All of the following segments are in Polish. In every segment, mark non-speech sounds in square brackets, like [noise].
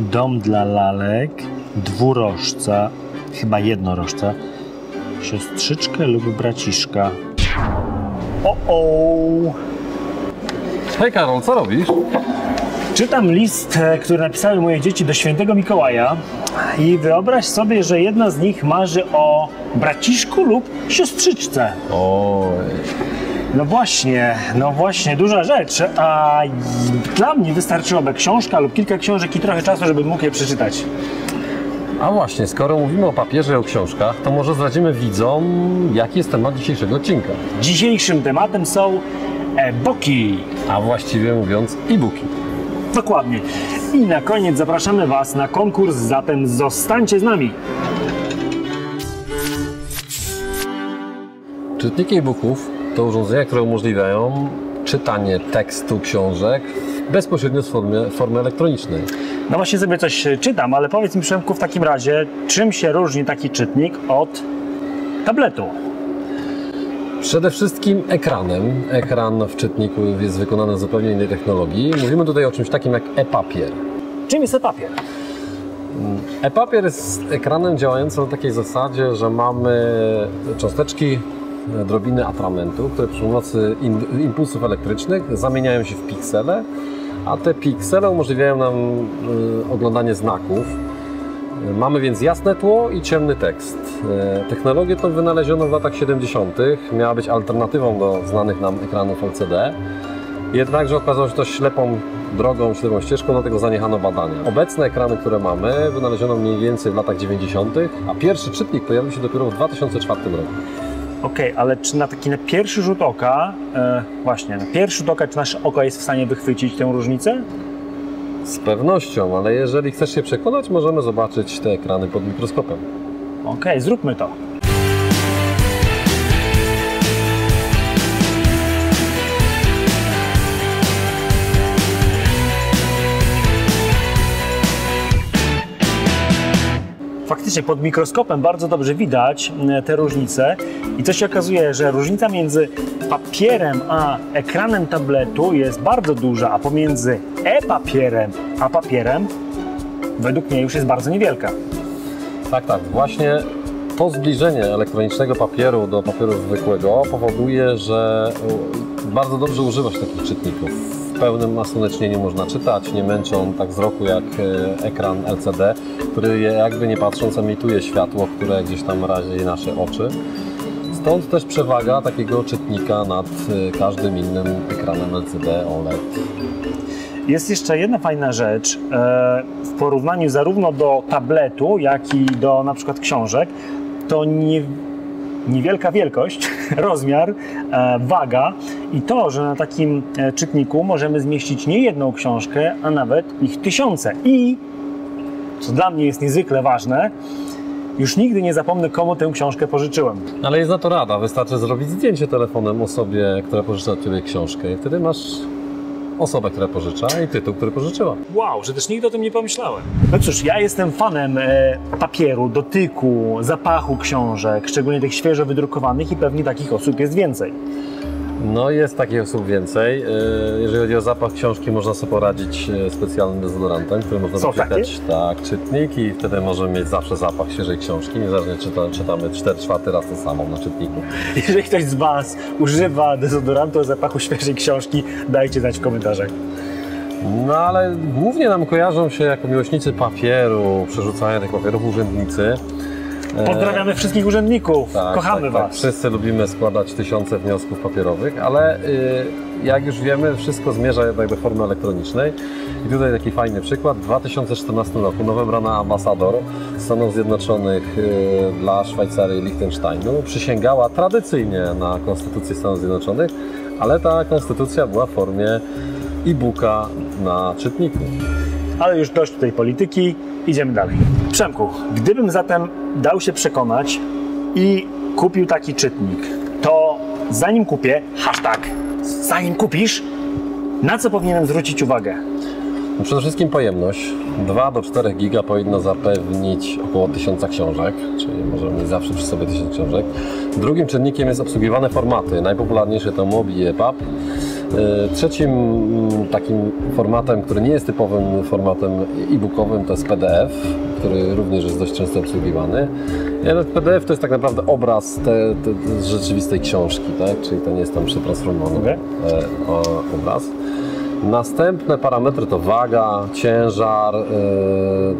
Dom dla lalek, dwurożca, chyba jednorożca, siostrzyczkę lub braciszka. O, o! Hej Karol, co robisz? Czytam list, który napisały moje dzieci do świętego Mikołaja i wyobraź sobie, że jedna z nich marzy o braciszku lub siostrzyczce. Oj. No właśnie, no właśnie, duża rzecz, a dla mnie wystarczyłoby książka lub kilka książek i trochę czasu, żeby mógł je przeczytać. A właśnie, skoro mówimy o papierze i o książkach, to może zdradzimy widzom, jaki jest temat dzisiejszego odcinka. Dzisiejszym tematem są e-booki. A właściwie mówiąc, e-booki. Dokładnie. I na koniec zapraszamy Was na konkurs, zatem zostańcie z nami. Czytniki e-booków to urządzenia, które umożliwiają czytanie tekstu książek bezpośrednio z formy, formy elektronicznej. No właśnie sobie coś czytam, ale powiedz mi Przemku w takim razie, czym się różni taki czytnik od tabletu? Przede wszystkim ekranem. Ekran w czytniku jest wykonany z zupełnie innej technologii. Mówimy tutaj o czymś takim jak e-papier. Czym jest e-papier? E-papier jest ekranem działającym na takiej zasadzie, że mamy cząsteczki, e, drobiny atramentu, które przy pomocy impulsów elektrycznych zamieniają się w piksele, a te piksele umożliwiają nam y, oglądanie znaków. Y, Mamy więc jasne tło i ciemny tekst. Y, Technologię tą wynaleziono w latach 70. Miała być alternatywą do znanych nam ekranów LCD. Jednakże okazało się to ślepą drogą, ślepą ścieżką, dlatego zaniechano badania. Obecne ekrany, które mamy, wynaleziono mniej więcej w latach 90., a pierwszy czytnik pojawił się dopiero w 2004 roku. Okej, ale czy na taki na pierwszy rzut oka, e, właśnie, na pierwszy rzut oka, czy nasze oko jest w stanie wychwycić tę różnicę? Z pewnością, ale jeżeli chcesz się przekonać, możemy zobaczyć te ekrany pod mikroskopem. Okej, zróbmy to. Faktycznie pod mikroskopem bardzo dobrze widać e, te różnice i co się okazuje, że różnica między papierem a ekranem tabletu jest bardzo duża, a pomiędzy e-papierem a papierem według mnie już jest bardzo niewielka. Tak, tak. Właśnie to zbliżenie elektronicznego papieru do papieru zwykłego powoduje, że y, bardzo dobrze używać takich czytników. Pełnym nasłonecznieniu można czytać, nie męczą tak wzroku jak y, ekran LCD, który jakby nie patrząc emituje światło, które gdzieś tam razi nasze oczy. Stąd też przewaga takiego czytnika nad y, każdym innym ekranem LCD OLED. Jest jeszcze jedna fajna rzecz e, w porównaniu zarówno do tabletu, jak i do na przykład książek. To nie, niewielka wielkość, [laughs] rozmiar, e, waga i to, że na takim e, czytniku możemy zmieścić nie jedną książkę, a nawet ich tysiące. I co dla mnie jest niezwykle ważne, już nigdy nie zapomnę, komu tę książkę pożyczyłem. Ale jest na to rada. Wystarczy zrobić zdjęcie telefonem osobie, która pożycza od Ciebie książkę i wtedy masz osobę, która pożycza i tytuł, który pożyczyła. Wow, że też nigdy o tym nie pomyślałem. No cóż, ja jestem fanem e, papieru, dotyku, zapachu książek, szczególnie tych świeżo wydrukowanych i pewnie takich osób jest więcej. No jest takich osób więcej. Yy, Jeżeli chodzi o zapach książki, można sobie poradzić yy, specjalnym dezodorantem, który można doplikać tak, czytnik i wtedy możemy mieć zawsze zapach świeżej książki, niezależnie czy to, czytamy 4 czwarty raz to samą na czytniku. Jeżeli ktoś z Was używa dezodorantu o zapachu świeżej książki, dajcie znać w komentarzach. No ale głównie nam kojarzą się jako miłośnicy papieru, przerzucania tych papierów urzędnicy. E, Pozdrawiamy wszystkich urzędników, Tak, kochamy tak, Was. Tak. Wszyscy lubimy składać tysiące wniosków papierowych, ale y, jak już wiemy, wszystko zmierza jednak do formy elektronicznej. I tutaj taki fajny przykład. W 2014 roku nowo wybrana ambasador Stanów Zjednoczonych y, dla Szwajcarii i Liechtensteinu przysięgała tradycyjnie na Konstytucję Stanów Zjednoczonych, ale ta konstytucja była w formie e-booka na czytniku. Ale już dość tutaj polityki, idziemy dalej. Przemku, gdybym zatem dał się przekonać i kupił taki czytnik, to zanim kupię, hashtag, zanim kupisz, na co powinienem zwrócić uwagę? No Przede wszystkim pojemność. 2 do 4 giga powinno zapewnić około 1000 książek, czyli możemy mieć zawsze przy sobie 1000 książek. Drugim czynnikiem jest obsługiwane formaty. Najpopularniejsze to MOBI i EPUB. E, Trzecim mm, takim formatem, który nie jest typowym formatem e-bookowym, to jest PDF, który również jest dość często obsługiwany. Ale PDF to jest tak naprawdę obraz te, te, te rzeczywistej książki, tak? czyli to nie jest tam przetransformowany Okej. e, obraz. Następne parametry to waga, ciężar, e,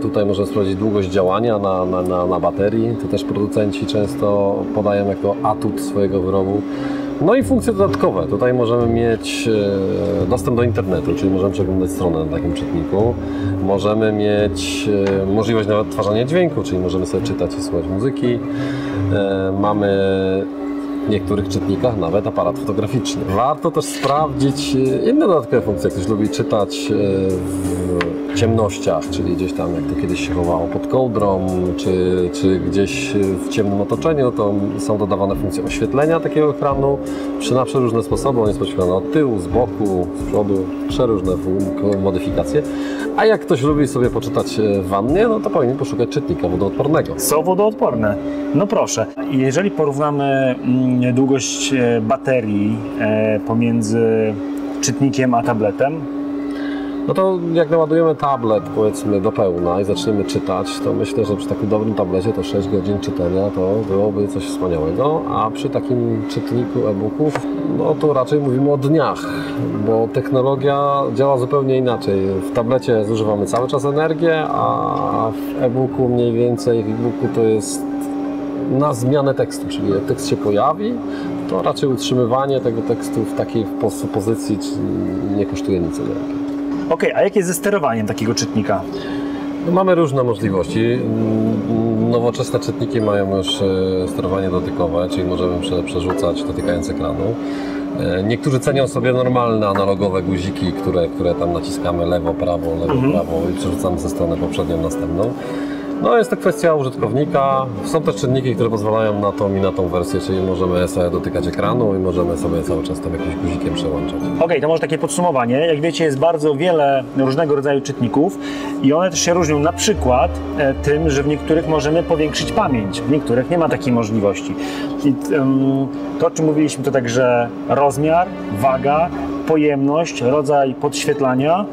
tutaj możemy sprawdzić długość działania na, na, na, na baterii, to też producenci często podają jako atut swojego wyrobu. No i funkcje dodatkowe, tutaj możemy mieć e, dostęp do internetu, czyli możemy przeglądać stronę na takim czytniku, możemy mieć e, możliwość nawet odtwarzania dźwięku, czyli możemy sobie czytać i słuchać muzyki, E, mamy w niektórych czytnikach nawet aparat fotograficzny. Warto też sprawdzić inne dodatkowe funkcje. Ktoś lubi czytać w ciemnościach, czyli gdzieś tam jak to kiedyś się chowało pod kołdrą, czy, czy gdzieś w ciemnym otoczeniu, to są dodawane funkcje oświetlenia takiego ekranu przy na przeróżne sposoby. On jest podświetlony od tyłu, z boku, z przodu, przeróżne modyfikacje. A jak ktoś lubi sobie poczytać e, w wannie, no to powinien poszukać czytnika wodoodpornego. Są wodoodporne. No proszę. Jeżeli porównamy mm, długość e, baterii e, pomiędzy czytnikiem a tabletem, No to jak naładujemy tablet powiedzmy do pełna i zaczniemy czytać, to myślę, że przy takim dobrym tablecie to 6 godzin czytania to byłoby coś wspaniałego, a przy takim czytniku e-booków, no to raczej mówimy o dniach, bo technologia działa zupełnie inaczej. W tablecie zużywamy cały czas energię, a w e-booku mniej więcej, w e-booku to jest na zmianę tekstu, czyli jak tekst się pojawi, to raczej utrzymywanie tego tekstu w takiej pozycji nie kosztuje nic energii. Ok, a jak jest ze sterowaniem takiego czytnika? No, Mamy różne możliwości. Nowoczesne czytniki mają już e, sterowanie dotykowe, czyli możemy prze, przerzucać dotykając ekranu. E, Niektórzy cenią sobie normalne analogowe guziki, które, które tam naciskamy lewo, prawo, lewo, prawo i przerzucamy ze strony poprzednią, następną. No jest to kwestia użytkownika. Są też czynniki, które pozwalają na tą i na tą wersję, czyli możemy sobie dotykać ekranu i możemy sobie cały czas tam jakimś guzikiem przełączać. Ok, to może takie podsumowanie. Jak wiecie, jest bardzo wiele różnego rodzaju czytników i one też się różnią na przykład e, tym, że w niektórych możemy powiększyć pamięć, w niektórych nie ma takiej możliwości. I to, o czym mówiliśmy, to także rozmiar, waga, pojemność, rodzaj podświetlania.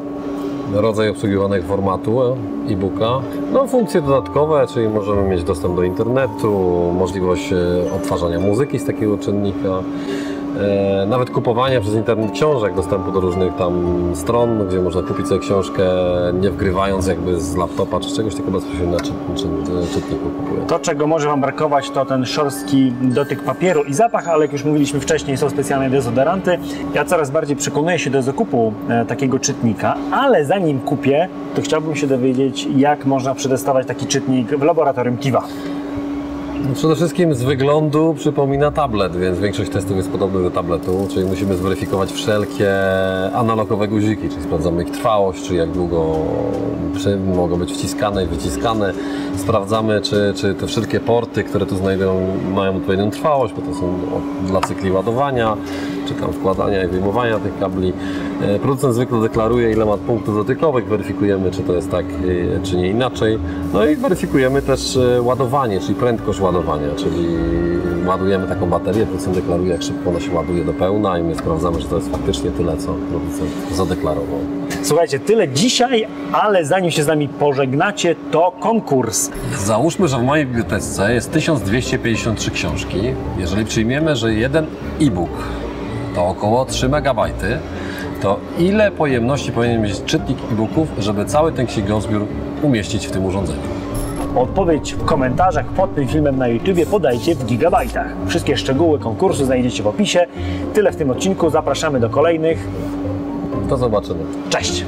Rodzaj obsługiwanego formatu e-booka. No, funkcje dodatkowe, czyli możemy mieć dostęp do internetu, możliwość e, odtwarzania muzyki z takiego czynnika, e, nawet kupowania przez internet książek, dostępu do różnych tam stron, gdzie można kupić sobie książkę nie wgrywając jakby z laptopa czy czegoś, tylko bezpośrednio na czyt, czyt, czytniku kupuję. To, czego może Wam brakować, to ten szorstki dotyk papieru i zapach, ale jak już mówiliśmy wcześniej, są specjalne dezodoranty. Ja coraz bardziej przekonuję się do zakupu e, takiego czytnika, ale zanim kupię, to chciałbym się dowiedzieć, jak można przetestować taki czytnik w laboratorium Kiwa. Przede wszystkim z wyglądu przypomina tablet, więc większość testów jest podobnych do tabletu, czyli musimy zweryfikować wszelkie analogowe guziki, czyli sprawdzamy ich trwałość, czy jak długo mogą być wciskane i wyciskane. Sprawdzamy, czy, czy te wszystkie porty, które tu znajdują, mają odpowiednią trwałość, bo to są dla cykli ładowania, czy tam wkładania i wyjmowania tych kabli. E, Producent zwykle deklaruje, ile ma punktów dotykowych, weryfikujemy, czy to jest tak, e, czy nie inaczej. No i weryfikujemy też e, ładowanie, czyli prędkość ładowania, czyli ładujemy taką baterię, producent deklaruje, jak szybko ona się ładuje do pełna i my sprawdzamy, czy to jest faktycznie tyle, co producent zadeklarował. Słuchajcie, tyle dzisiaj, ale zanim się z nami pożegnacie, to konkurs. Załóżmy, że w mojej bibliotece jest 1253 książki. Jeżeli przyjmiemy, że jeden e-book to około 3 MB, to ile pojemności powinien mieć czytnik e-booków, żeby cały ten księgozbiór umieścić w tym urządzeniu? Odpowiedź w komentarzach pod tym filmem na YouTubie podajcie w gigabajtach. Wszystkie szczegóły konkursu znajdziecie w opisie. Tyle w tym odcinku. Zapraszamy do kolejnych. Do zobaczenia. Cześć!